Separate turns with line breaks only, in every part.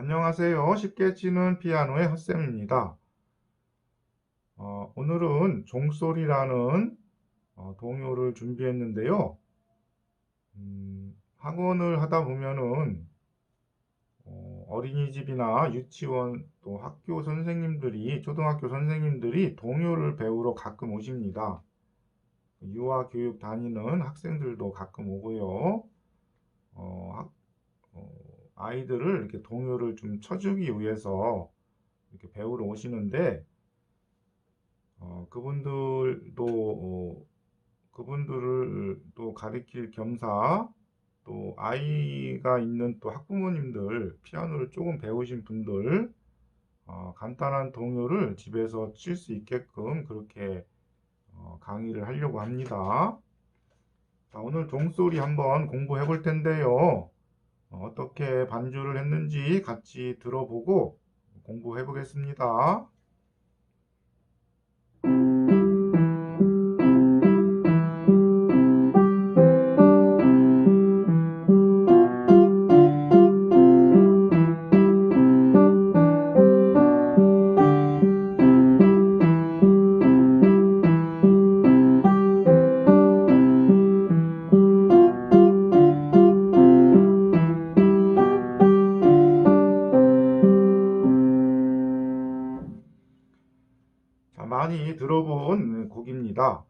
안녕하세요. 쉽게 치는 피아노의 헛쌤입니다. 어, 오늘은 종소리라는 어, 동요를 준비했는데요. 음, 학원을 하다 보면은 어, 어린이집이나 유치원 또 학교 선생님들이 초등학교 선생님들이 동요를 배우러 가끔 오십니다. 유아 교육 다니는 학생들도 가끔 오고요. 어, 아이들을 이렇게 동요를 좀 쳐주기 위해서 이렇게 배우러 오시는데 어, 그분들도 어, 그분들을 또 가르칠 겸사 또 아이가 있는 또 학부모님들 피아노를 조금 배우신 분들 어, 간단한 동요를 집에서 칠 수 있게끔 그렇게 어, 강의를 하려고 합니다. 자, 오늘 종소리 한번 공부해 볼 텐데요. 어, 어떻게 반주를 했는지 같이 들어보고 공부해 보겠습니다. 곡입니다.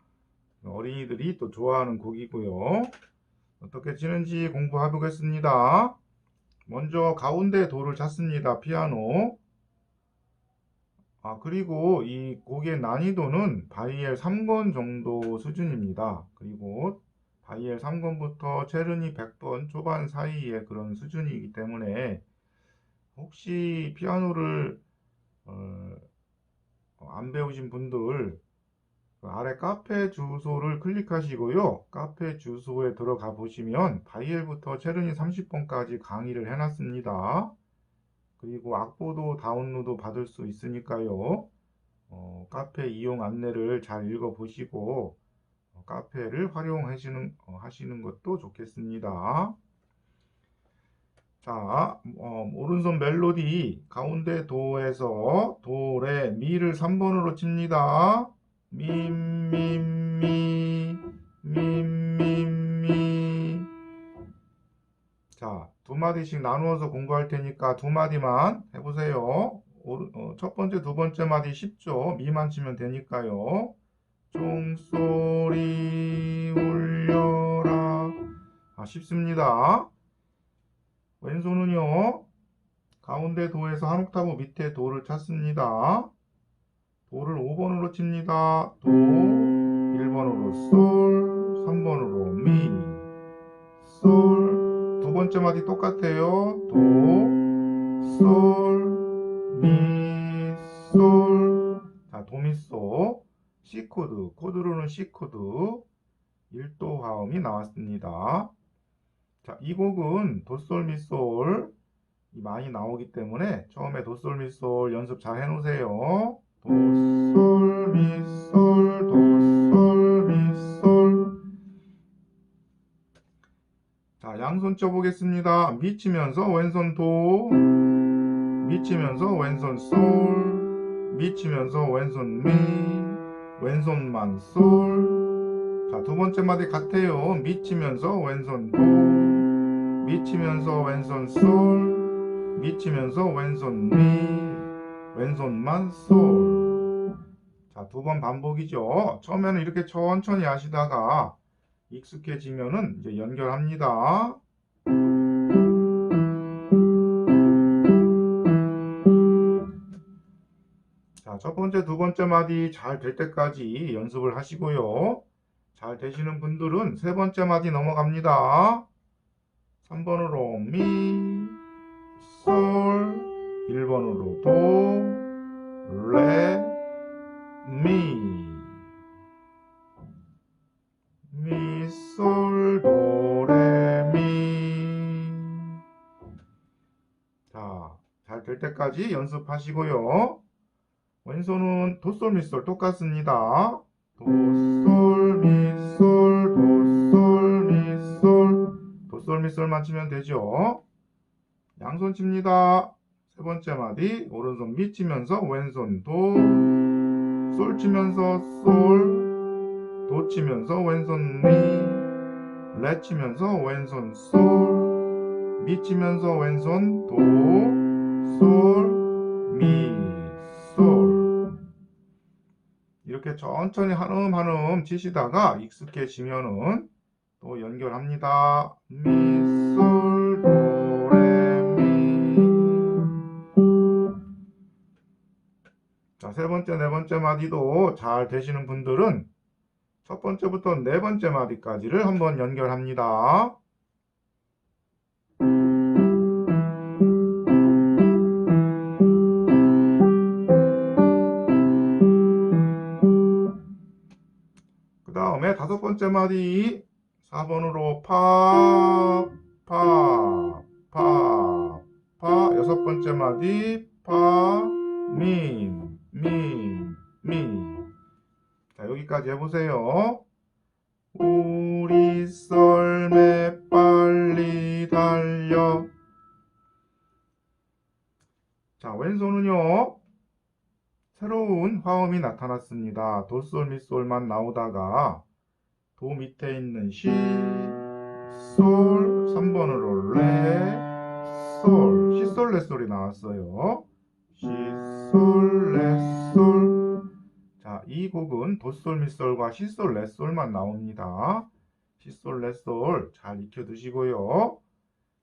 어린이들이 또 좋아하는 곡이고요. 어떻게 치는지 공부해 보겠습니다. 먼저 가운데 도를 찾습니다. 피아노. 아, 그리고 이 곡의 난이도는 바이엘 3권 정도 수준입니다. 그리고 바이엘 3권부터 체르니 100번 초반 사이의 그런 수준이기 때문에 혹시 피아노를 어, 어, 안 배우신 분들 그 아래 카페 주소를 클릭하시고요. 카페 주소에 들어가 보시면 바이엘부터 체르니 30번까지 강의를 해놨습니다. 그리고 악보도 다운로드 받을 수 있으니까요. 어, 카페 이용 안내를 잘 읽어보시고 어, 카페를 활용하시는 어, 하시는 것도 좋겠습니다. 자, 어, 오른손 멜로디 가운데 도에서 도, 레, 미를 3번으로 칩니다. 미, 미, 미, 미, 미, 미. 자, 두 마디씩 나누어서 공부할 테니까 두 마디만 해보세요. 어, 첫 번째, 두 번째 마디 쉽죠? 미만 치면 되니까요. 종소리 울려라. 아, 쉽습니다. 왼손은요, 가운데 도에서 한 옥타브 밑에 도를 찾습니다. 도를 5번으로 칩니다. 도, 1번으로 솔, 3번으로 미, 솔, 두 번째 마디 똑같아요. 도, 솔, 미, 솔. 자, 도미소, C 코드, 코드로는 C 코드, 1도 화음이 나왔습니다. 자, 이 곡은 도솔미솔 많이 나오기 때문에 처음에 도솔미솔 연습 잘 해놓으세요. 도솔 미솔 도솔 미솔 자, 양손 쳐보겠습니다. 미치면서 왼손 도 미치면서 왼손 솔 미치면서 왼손 미 왼손만 솔 자, 두 번째 마디 같아요. 미치면서 왼손 도, 미치면서 왼손 솔, 미치면서 왼손 미, 왼손만 솔. 자, 두 번 반복이죠. 처음에는 이렇게 천천히 하시다가 익숙해지면은 이제 연결합니다. 자, 첫 번째, 두 번째 마디 잘 될 때까지 연습을 하시고요. 잘 되시는 분들은 세 번째 마디 넘어갑니다. 3번으로 미, 솔, 1번으로 도, 레, 미. 미, 솔, 도, 레, 미. 자, 잘 될 때까지 연습하시고요. 왼손은 도솔, 미솔 똑같습니다. 도, 솔, 미, 솔, 도, 솔, 미, 솔. 도솔, 미, 솔만 치면 되죠. 양손 칩니다. 세 번째 마디 오른손 미 치면서 왼손 도, 솔 치면서 솔, 도 치면서 왼손 미, 레 치면서 왼손 솔, 미 치면서 왼손 도, 솔, 미, 솔. 이렇게 천천히 한음 한음 치시다가 익숙해지면은 또 연결합니다. 미, 솔, 세 번째, 네 번째 마디도 잘 되시는 분들은 첫 번째부터 네 번째 마디까지를 한번 연결합니다. 그 다음에 다섯 번째 마디. 4번으로 파, 파, 파, 파. 여섯 번째 마디. 파, 민, 민, 민. 자, 여기까지 해보세요. 우리 썰매 빨리 달려. 자, 왼손은요. 새로운 화음이 나타났습니다. 도솔 미솔만 나오다가 도 밑에 있는 시, 솔, 3번으로 레, 솔, 시솔 레솔이 나왔어요. 시, 솔, 레, 솔. 자, 이 곡은 도솔 미솔과 시솔 레솔만 나옵니다. 시솔 레솔 잘 익혀 두시고요.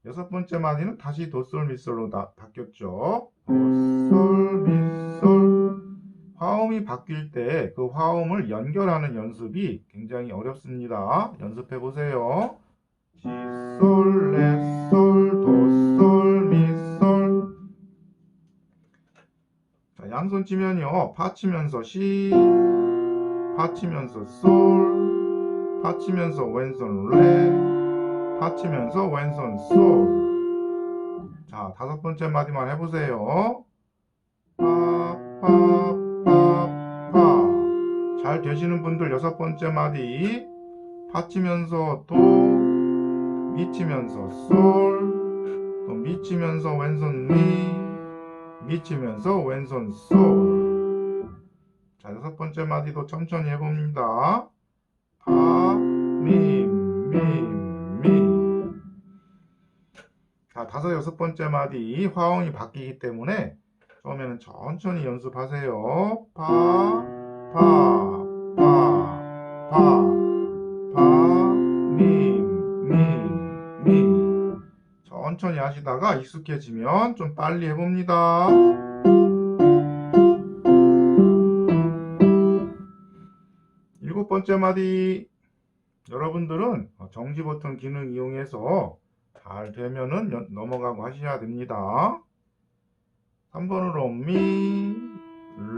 여섯 번째 마디는 다시 도솔 미솔로 다, 바뀌었죠. 도솔 미솔. 화음이 바뀔 때 그 화음을 연결하는 연습이 굉장히 어렵습니다. 연습해 보세요. 시, 솔, 레, 솔, 도, 양손 치면요. 파 치면서 시, 파 치면서 솔, 파 치면서 왼손 레, 파 치면서 왼손 솔. 자, 다섯 번째 마디만 해보세요. 파, 파, 파, 파. 잘 되시는 분들 여섯 번째 마디 파 치면서 도, 미 치면서 솔, 또 미 치면서 왼손 미, 미 치면서 왼손 솔. 자, 여섯 번째 마디도 천천히 해봅니다. 파, 미, 미, 미. 자, 다섯, 여섯 번째 마디 화음이 바뀌기 때문에 처음에는 천천히 연습하세요. 파, 파, 파, 천천히 하시다가 익숙해지면 좀 빨리 해봅니다. 일곱 번째 마디. 여러분들은 정지 버튼 기능 이용해서 잘 되면은 연- 넘어가고 하셔야 됩니다. 3번으로 미,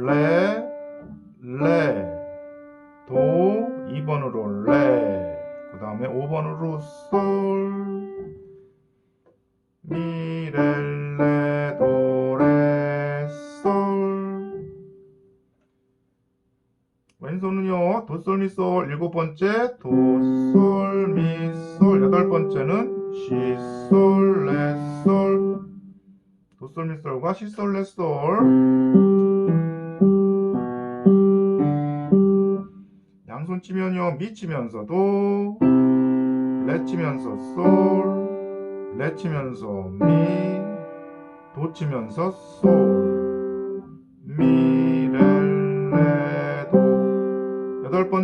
레, 레, 도, 2번으로 레, 그 다음에 5번으로 솔, 솔, 미, 솔, 일곱 번째, 도, 솔, 미, 솔, 여덟 번째는 시, 솔, 레, 솔. 도솔 미솔과 시솔 레솔. 양손 치면요 미 치면서 도 레 치면서 솔, 레 치면서 미, 도 치면서 솔, 미,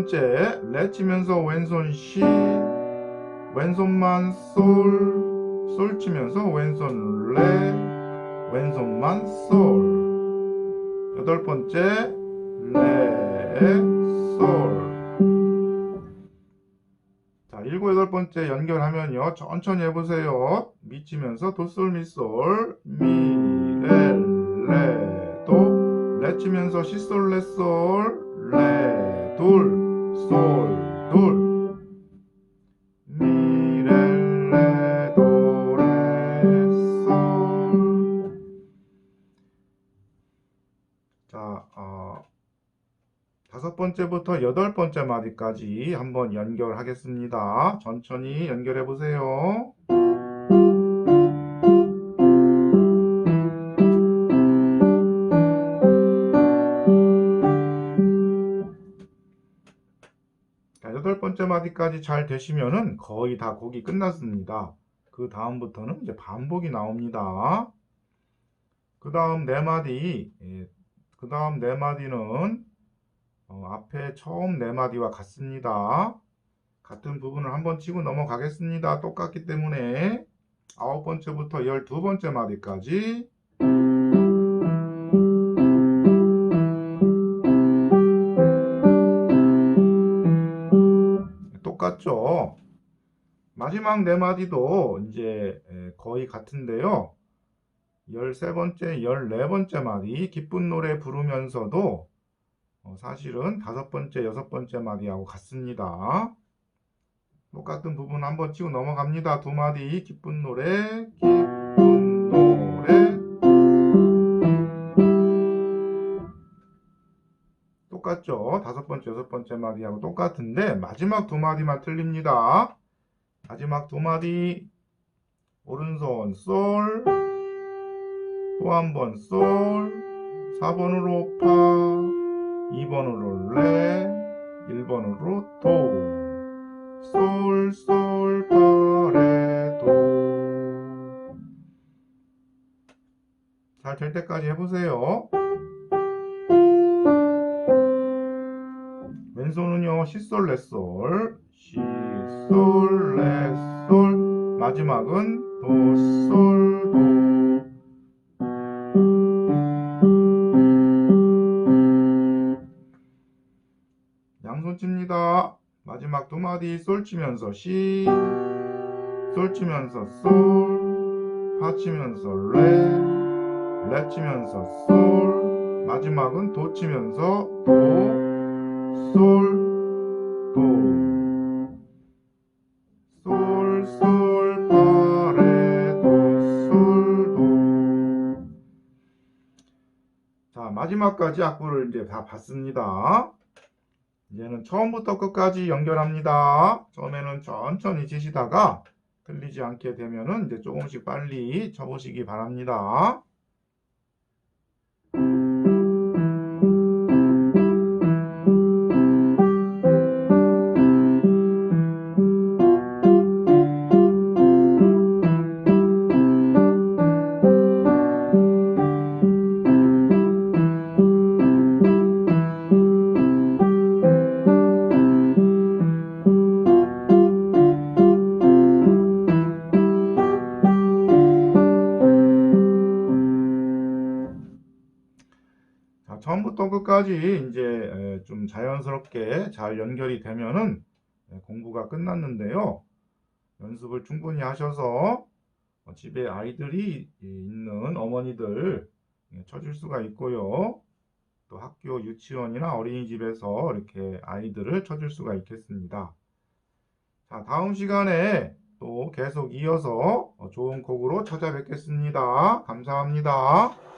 번째 레 치면서 왼손 시, 왼손만 솔, 솔 치면서 왼손 레, 왼손만 솔. 여덟 번째 레, 솔. 자, 일곱 여덟 번째 연결하면요. 천천히 해보세요. 미 치면서 도솔 미솔 미, 레, 레, 도. 레 치면서 시솔 레솔 레, 돌, 자, 어, 다섯 번째부터 여덟 번째 마디까지 한번 연결하겠습니다. 천천히 연결해 보세요. 번째 마디까지 잘 되시면은 거의 다 곡이 끝났습니다. 그 다음부터는 이제 반복이 나옵니다. 그 다음 네 마디, 그 다음 네 마디는 어, 앞에 처음 네 마디와 같습니다. 같은 부분을 한번 치고 넘어가겠습니다. 똑같기 때문에 아홉 번째부터 열두 번째 마디까지 똑같죠? 마지막 네 마디도 이제 에, 거의 같은데요. 13번째, 14번째 마디 기쁜 노래 부르면서도 어, 사실은 다섯 번째, 여섯 번째 마디하고 같습니다. 똑같은 부분 한번 치고 넘어갑니다. 두 마디 기쁜 노래, 기쁜 똑같죠? 다섯 번째, 여섯 번째 마디하고 똑같은데 마지막 두 마디만 틀립니다. 마지막 두 마디 오른손 솔, 또 한 번 솔, 4번으로 파, 2번으로 레, 1번으로 도. 솔, 솔, 파, 레, 도. 잘 될 때까지 해보세요. 왼손은요, 시솔, 레솔, 시솔, 레솔, 마지막은 도, 솔, 도. 양손 칩니다. 마지막 두 마디 솔 치면서 시, 솔 치면서 솔, 파 치면서 레, 레 치면서 솔, 마지막은 도 치면서 도, 마지막까지 악보를 이제 다 봤습니다. 이제는 처음부터 끝까지 연결합니다. 처음에는 천천히 치시다가 틀리지 않게 되면은 이제 조금씩 빨리 쳐보시기 바랍니다. 끝까지 이제 에, 좀 자연스럽게 잘 연결이 되면은 에, 공부가 끝났는데요. 연습을 충분히 하셔서 어, 집에 아이들이 있는 어머니들 예, 쳐줄 수가 있고요. 또 학교 유치원이나 어린이집에서 이렇게 아이들을 쳐줄 수가 있겠습니다. 자, 다음 시간에 또 계속 이어서 어, 좋은 곡으로 찾아뵙겠습니다. 감사합니다.